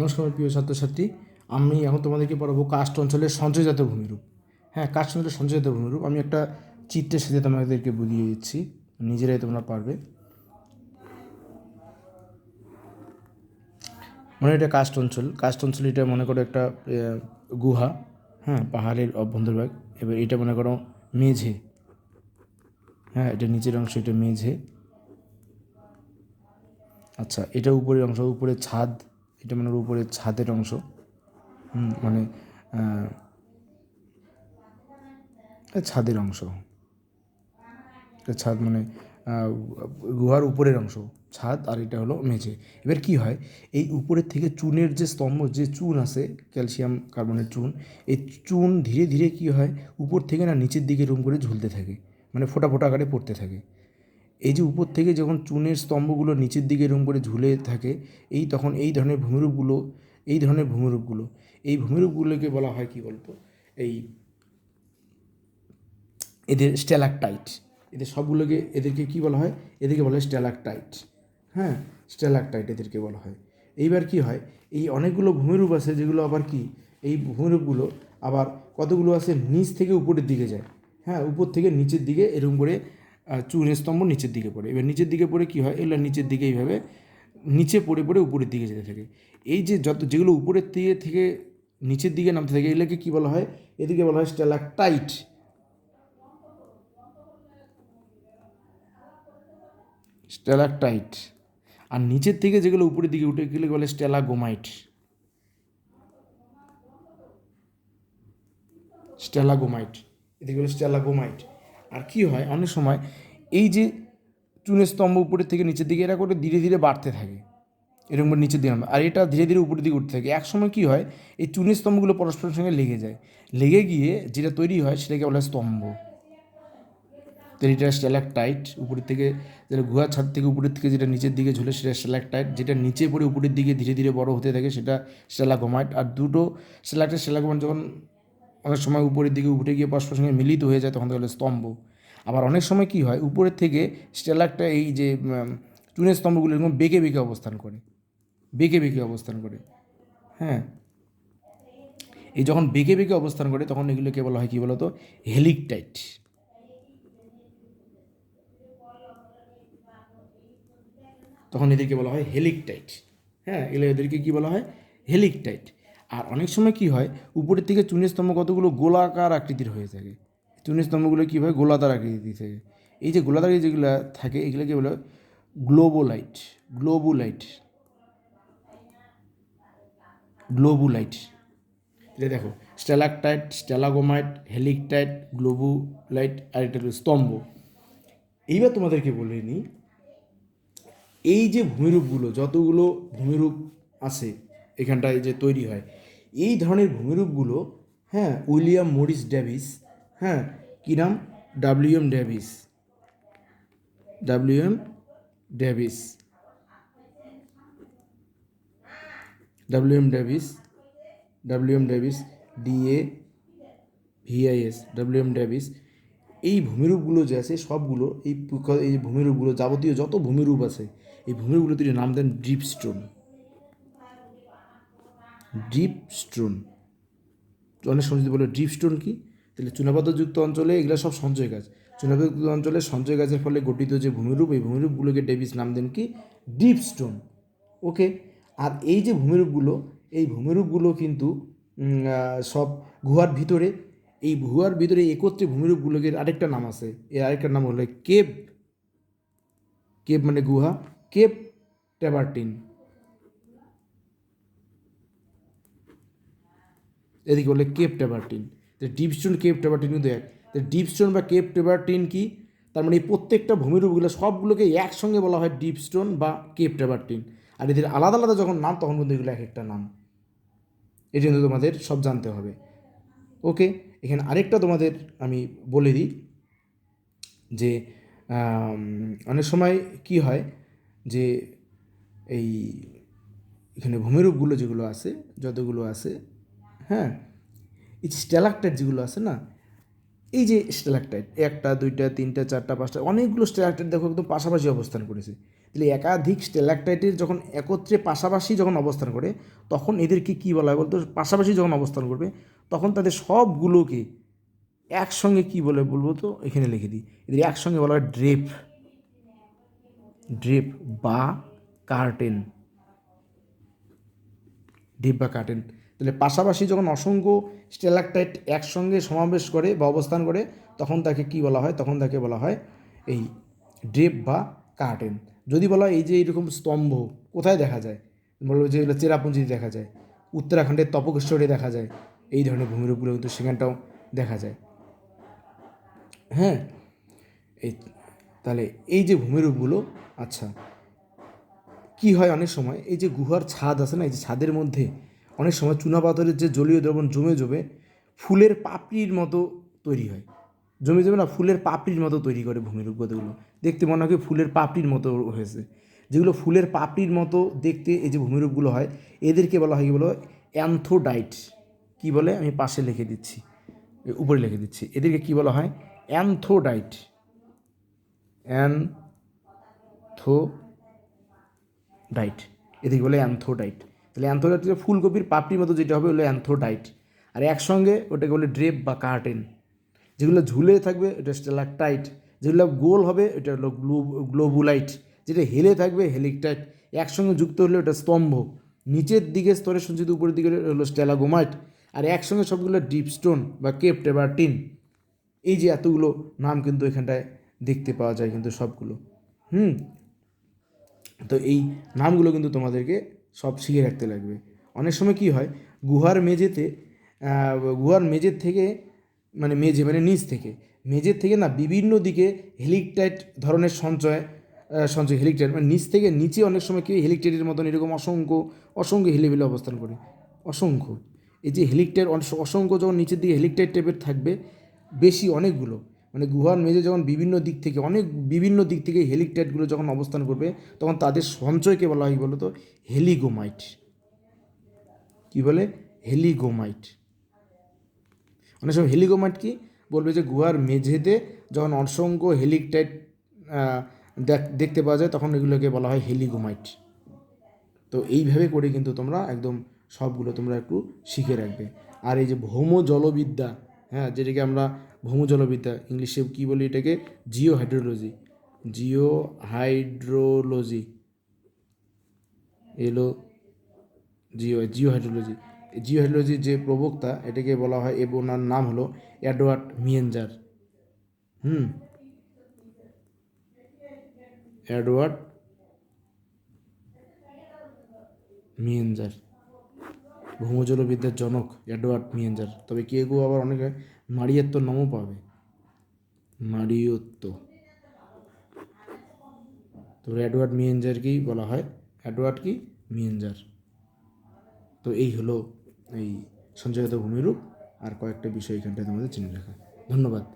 নমস্কার প্রিয় ছাত্রছাত্রী। আমি এখন তোমাদেরকে পড়াবো কাস্ট অঞ্চলের সঞ্চয়জাত ভূমিরূপ। হ্যাঁ কাস্ট অঞ্চলের সঞ্চয়জাত ভূমিরূপ। আমি একটা চিত্রের সাথে তোমাদেরকে বুঝিয়ে দিচ্ছি। নিজেরাই তোমরা পারবে। মনে এটা কাস্ট অঞ্চল। কাস্ট অঞ্চল এটা মনে করো একটা গুহা হ্যাঁ পাহাড়ের অভ্যন্তরভাগ। এবার এটা মনে করো মেঝে। হ্যাঁ এটা নিচের অংশ এটা মেঝে। আচ্ছা এটা উপরের অংশ উপরে ছাদ। এটা মানে উপরে ছাদের অংশ। মানে ছাদের অংশ। ছাদ মানে গুহার উপরের অংশ। ছাদ আর এটা হলো মেঝে। এবার কি হয়, এই উপরের থেকে চুনের যে স্তম্ভ, যে চুন আছে, ক্যালসিয়াম কার্বনের চুন, এই চুন ধীরে ধীরে কি হয়, উপর থেকে না নিচের দিকে রুম করে ঝুলতে থাকে। মানে ফোটা ফোটা আকারে পড়তে থাকে। এই যে উপর থেকে যখন চুনের স্তম্ভগুলো নিচের দিকে এরকম করে ঝুলে থাকে, এই তখন এই ধরনের ভূমিরূপগুলো, এই ধরনের ভূমিরূপগুলো, এই ভূমিরূপগুলোকে বলা হয় কি বলতো? এই এদের স্ট্যালাকটাইট। এদের সবগুলোকে, এদেরকে কি বলা হয়? এদেরকে বলা হয় স্ট্যালাকটাইট। হ্যাঁ স্ট্যালাকটাইট এদেরকে বলা হয়। এইবার কি হয়? এই অনেকগুলো ভূমিরূপ আছে যেগুলো আবার কি? এই ভূমিরূপগুলো আবার কতগুলো আছে? নিচ থেকে উপরের দিকে যায়। হ্যাঁ উপর থেকে নিচের দিকে এরকম করে চূড়ের স্তম্ভ নিচের দিকে পড়ে। এবার নিচের দিকে পড়ে কি হয়? এগুলো নিচের দিকে এইভাবে নিচে পড়ে পড়ে উপরের দিকে যেতে থাকে। এই যে যত, যেগুলো উপরের দিকে থেকে নিচের দিকে নামতে থাকে, এগুলোকে কী বলা হয়? এদিকে বলা হয় স্ট্যালাকটাইট। স্ট্যালাকটাইট। আর নিচের থেকে যেগুলো উপরের দিকে উঠে গেলে বলে স্ট্যালাগোমাইট। স্ট্যালাগোমাইট। এদিকে বলে স্ট্যালাগোমাইট। আর কি হয়? অনেক সময় এই যে চুনের স্তম্ভ উপরের থেকে নিচের দিকে, এরা করে ধীরে ধীরে বাড়তে থাকে। এরকম করে নিচের দিকে আর এটা ধীরে ধীরে উপরের দিকে উঠতে থাকে। এক সময় কী হয়? এই চুনের স্তম্ভগুলো পরস্পরের সঙ্গে লেগে যায়। লেগে গিয়ে যেটা তৈরি হয়, সেটাকে বলা হয় স্তম্ভ। এটা স্ট্যালাকটাইট। উপরের থেকে যেটা গুহার ছাদ থেকে উপরের থেকে যেটা নিচের দিকে ঝুলে, সেটা স্ট্যালাকটাইট। যেটা নিচে পড়ে উপরের দিকে ধীরে ধীরে বড় হতে থাকে, সেটা স্ট্যালাগোমাইট আর দুটো স্ট্যালাকটাইট স্ট্যালাগোমাইট যখন অনেক সময় উপরের দিকে উঠে গিয়ে পরস্পর সঙ্গে মিলিত হয়ে যায়, তখন তাহলে স্তম্ভ। আবার অনেক সময় কি হয়, উপরের থেকে স্ট্যালাকটা এই যে চুনের স্তম্ভগুলো এরকম বেঁকে বেঁকে অবস্থান করে, বেঁকে বেঁকে অবস্থান করে হ্যাঁ? এই যখন বেঁকে বেঁকে অবস্থান করে, তখন এগুলোকে বলা হয় কী বলতো? হেলিকটাইট। তখন এদেরকে বলা হয় হেলিকটাইট। হ্যাঁ এগুলো এদেরকে কী বলা হয়? হেলিকটাইট। আর অনেক সময় কি হয়, উপরের থেকে চুনের স্তম্ভ কতগুলো গোলাকার আকৃতির হয়ে থাকে। চুনের স্তম্ভগুলো কী হয় গোলাকার আকৃতি থাকে? এই যে গোলাকার যেগুলো থাকে, এগুলোকে বলে গ্লোবোলাইট গ্লোবুলাইট গ্লোবুলাইট এটা দেখো স্ট্যালাকটাইট স্ট্যালাগোমাইট হেলিকটাইট গ্লোবুলাইট আর এটা স্তম্ভ। এইবার তোমাদেরকে বলে নিই এই যে ভূমিরূপগুলো, যতগুলো ভূমিরূপ আছে এখানটায় যে তৈরি হয়, এই ধরনের ভূমিরূপগুলো হ্যাঁ উইলিয়াম মরিস ডেভিস হ্যাঁ কী নাম? W M Davis W M Davis W M Davis W M Davis D A V I S W M Davis এই ভূমিরূপগুলো যে আছে, সবগুলো, এই এই ভূমিরূপগুলো, যাবতীয় যত ভূমিরূপ আছে, এই ভূমিরূপগুলো তিনি নাম দেন ডিপ স্টোন ডিপ স্টোন অনেক সময় বলে ডিপ স্টোন কি? তাহলে চুনাপাতযুক্ত অঞ্চলে এগুলো সব সঞ্চয় গাছ। চুনাপাতযুক্ত অঞ্চলে সঞ্চয় গাছের ফলে গঠিত যে ভূমিরূপ, এই ভূমিরূপগুলোকে ডেভিস নাম দেন কি? Deep stone. ওকে? আর এই যে ভূমিরূপগুলো, এই ভূমিরূপগুলো কিন্তু সব গুহার ভিতরে, এই গুহার ভিতরে একত্রে ভূমিরূপগুলোকে আরেকটা নাম আছে। এর আরেকটা নাম হলো কেপ কেপ মানে গুহা, কেপ ট্যাবার্টিন। এদিকে বলে কেপ ট্যাবার্টিন। তো ডিপস্টোন কেপ কিন্তু এক তো ডিপস্টোন বা কেপ ট্যাবার্টিন কি? তার মানে এই প্রত্যেকটা ভূমিরূপগুলো সবগুলোকে একসঙ্গে বলা হয় ডিপস্টোন বা কেপ ট্যাবার্টিন আর এদের আলাদা আলাদা যখন নাম, তখন কিন্তু এগুলো এক একটা নাম। এটা কিন্তু তোমাদের সব জানতে হবে। ওকে এখানে আরেকটা তোমাদের আমি বলে দিই যে অনেক সময় কি হয় যে, এই এখানে ভূমিরূপগুলো যেগুলো আছে, যতগুলো আছে হ্যাঁ? এই স্ট্যালাকটাইট যেগুলো আছে না, এই যে স্ট্যালাকটাইট, একটা, দুইটা, তিনটা, চারটা, পাঁচটা, অনেকগুলো স্ট্যালাকটাইট দেখো একদম পাশাপাশি অবস্থান করেছে। তাহলে একাধিক স্টেলাকটাইটের যখন একত্রে পাশাপাশি যখন অবস্থান করে, তখন এদেরকে কী বলা হয় বলতো? পাশাপাশি যখন অবস্থান করবে, তখন তাদের সবগুলোকে একসঙ্গে কী বলে বলব তো? এখানে লিখে দিই। এদের একসঙ্গে বলা হয় ড্রেপ। ড্রেপ বা কার্টেন। ডিপ বা কার্টেন। তাহলে পাশাপাশি যখন অসংখ্য স্টেলাকটাইট একসঙ্গে সমাবেশ করে বা অবস্থান করে, তখন তাকে কি বলা হয়? তখন তাকে বলা হয় এই ড্রেপ বা কার্টেন। যদি বলা হয় এই যে এইরকম স্তম্ভ, কোথায় দেখা যায়? বলব যে চেরাপুঞ্জিতে দেখা যায়, উত্তরাখণ্ডের তপকেশ্বরে দেখা যায়, এই ধরনের ভূমিরূপগুলো কিন্তু সেখানটাও দেখা যায়। হ্যাঁ এই তাহলে এই যে ভূমিরূপগুলো আচ্ছা কি হয় অনেক সময়? এই যে গুহার ছাদ আছে না, এই যে ছাদের মধ্যে অনেক সময় চুনাপাথরের যে জলীয় দ্রবণ জমে জমে ফুলের পাপড়ির মতো তৈরি হয়। জমে জমে না, ফুলের পাপড়ির মতো তৈরি করে ভূমিরূপ কতগুলো দেখতে মনে হয় ফুলের পাপড়ির মতো হয়েছে। যেগুলো ফুলের পাপড়ির মতো দেখতে এই যে ভূমিরূপগুলো হয়, এদেরকে বলা হয় কি বলো, অ্যান্থোডাইট। কি বলে? আমি পাশে লিখে দিচ্ছি উপরে লিখে দিচ্ছি। এদেরকে কি বলা হয়? অ্যান্থোডাইট। অ্যান্থো ডাইট এদিকে বলে অ্যান্থোডাইট। তাহলে অ্যান্থোডাইট ফুলকপির পাপড়ির মতো যেটা হবে হলো অ্যান্থোডাইট। আর একসঙ্গে ওটাকে বলে ড্রেপ বা কার্টেন। যেগুলো ঝুলে থাকবে, এটা স্টেলাকটাইট। যেগুলো গোল হবে, এটা হলো গ্লো গ্লোবুলাইট। যেটা হেলে থাকবে, হেলিকটাইট। একসঙ্গে যুক্ত হলে ওটা স্তম্ভ। নিচের দিকে স্তরে সঞ্চিত, উপরের দিকে হলো স্টেলাগোমাইট আর একসঙ্গে সবগুলো ডিপ স্টোন বা কেপটে বা টিন। এই যে এতগুলো নাম কিন্তু এখানটায় দেখতে পাওয়া যায় কিন্তু সবগুলো। হুম? তো এই নামগুলো কিন্তু তোমাদেরকে সব শিখে রাখতে লাগবে। অনেক সময় কি হয়, গুহার মেঝেতে গুহার মেঝের থেকে মানে মেঝে মানে নিচ থেকে, মেঝের থেকে না বিভিন্ন দিকে হেলিকটাইট ধরনের সঞ্চয় সঞ্চয়, হেলিকটাইট মানে নিচ থেকে নিচে অনেক সময় কি হেলিকটাইটের মতন এরকম অসংখ্য অসংখ্য হেলিবেলে অবস্থান করে। অসংখ্য। এই যে হেলিকটাইট অসংখ্য যখন নিচের দিকে হেলিকটাইট টাইপের থাকবে, বেশি অনেকগুলো। মানে গুহার মেঝে যখন বিভিন্ন দিক থেকে, অনেক বিভিন্ন দিক থেকে হেলিকটাইটগুলো যখন অবস্থান করবে, তখন তাদের সঞ্চয়কে বলা হয় বলো তো হেলিগোমাইট। কি বলে? হেলিগোমাইট। অনেক সময় হেলিগোমাইট কি? বলবে যে গুহার মেঝেতে যখন অসংখ্য হেলিকটাইট দেখ- দেখতে পাওয়া যায়, তখন এগুলোকে বলা হয় হেলিগোমাইট। তো এইভাবে করে কিন্তু তোমরা একদম সবগুলো তোমরা একটু শিখে রাখবে। আর এই যে ভৌম জলবিদ্যা হ্যাঁ যেটাকে আমরা ভৌম জলবিদ্যা ইংলিশে কী বলি এটাকে? জিও হাইড্রোলজি জিও হাইড্রোলজি এলো জিও জিও হাইড্রোলজি জিও হাইড্রোলজির যে প্রবক্তা, এটাকে বলা হয়, এবং ওনার নাম হলো অ্যাডওয়ার্ড মিয়েঞ্জার হুম? অ্যাডওয়ার্ড মিয়েঞ্জার ভৌমজলবিদ্যার জনক এডওয়ার্ড মিয়েঞ্জার। তবে কেউ কেউ আবার অনেকে মারিয়ত্ত নামও পাবে? মারিয়ত্ত তো এডওয়ার্ড মিয়েঞ্জারকেই বলা হয়। এডওয়ার্ড কি? মিয়েঞ্জার। তো এই হলো এই সঞ্চয়িত ভূমিরূপ। আর কয়েকটা বিষয় এখানটায় তোমাদের চিনে রাখা। ধন্যবাদ।